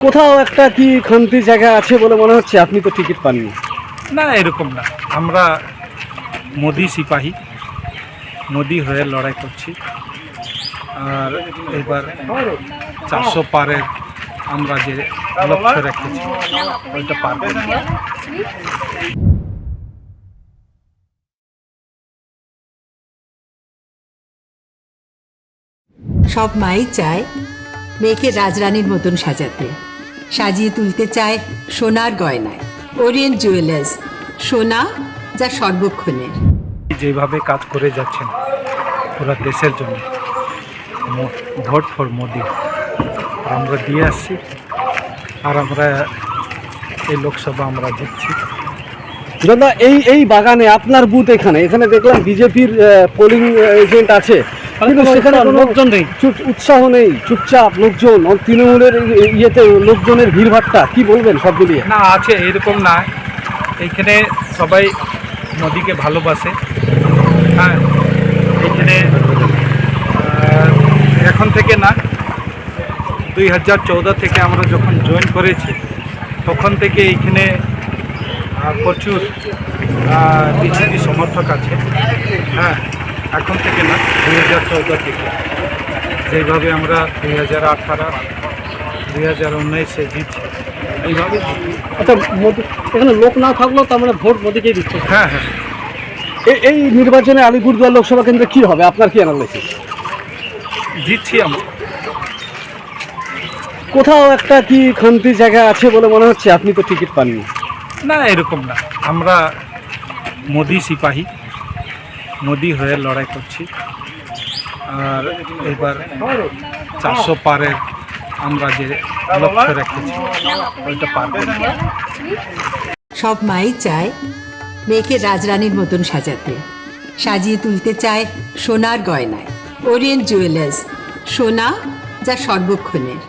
কোথাও একটা কি খান্তি জায়গা আছে বলে মনে হচ্ছে? আপনি তো টিকিট পাননি। না এরকম না। আমরা মোদি সিপাহী। মোদি হয়ে লড়াই করছি। আর এবার চারশো পারের আমরা যে লক্ষ্য রেখেছি ওইটা পার সব মাই চায় মেয়েকে রাজরানীর মতন সাজাতে। সাজিয়ে তুলতে চায় সোনার গয়নায়। ওরিয়েন্ট জুয়েলার্স সোনা যা সর্বক্ষণের। যেভাবে কাজ করে যাচ্ছেন পুরো দেশের জন্য। Vote for Modi. আমরা দিয়ে আসছি। আর আমরা এই লোকসভা আমরা জিতছি। দাদা এই এই বাগানে আপনার বুথ এখানে। এখানে দেখলাম বিজেপির পোলিং এজেন্ট আছে। কিন্তু সেখানে লোকজন নেই। উৎসাহ নেই চুপচাপ লোকজন তৃণমূলের ইয়েতে লোকজনের ভিড়ভাট্টা কি বলবেন সব মিলিয়ে না আছে এরকম না। এইখানে সবাই নদীকে ভালোবাসে। হ্যাঁ এইখানে এখন থেকে না দুই হাজার চৌদো থেকে আমরা যখন জয়েন করেছি তখন থেকে এইখানে প্রচুর বিজেপি সমর্থক আছে। হ্যাঁ এখন থেকে না দুই হাজার চৌদো থেকে যেভাবে আমরা দুই হাজার আঠারো দুই হাজার উনিশে জিতছি। এইভাবে। আচ্ছা মোদি এখানে লোক না থাকলেও তার মানে ভোট মোদিকেই দিচ্ছে। হ্যাঁ হ্যাঁ। এই নির্বাচনে আলিপুরদুয়ার লোকসভা কেন্দ্রে কী হবে? আপনার কি অ্যানালাইসিস জিতছি আমরা। কোথাও একটা কি খান্তি জায়গা আছে বলে মনে হচ্ছে? আপনি তো টিকিট পাননি। না এরকম না। আমরা মোদি সিপাহী। মোদি হয়ে লড়াই করছি। আর এবার চারশো পারের আমরা যে লক্ষ্য রেখেছি, ওইটা পার সব মাই চায় মেয়েকে রাজরানীর মতন সাজাতে। সাজিয়ে তুলতে চায় সোনার গয়নায়। ওরিয়েন্ট জুয়েলার্স, সোনা যা সর্বক্ষণের।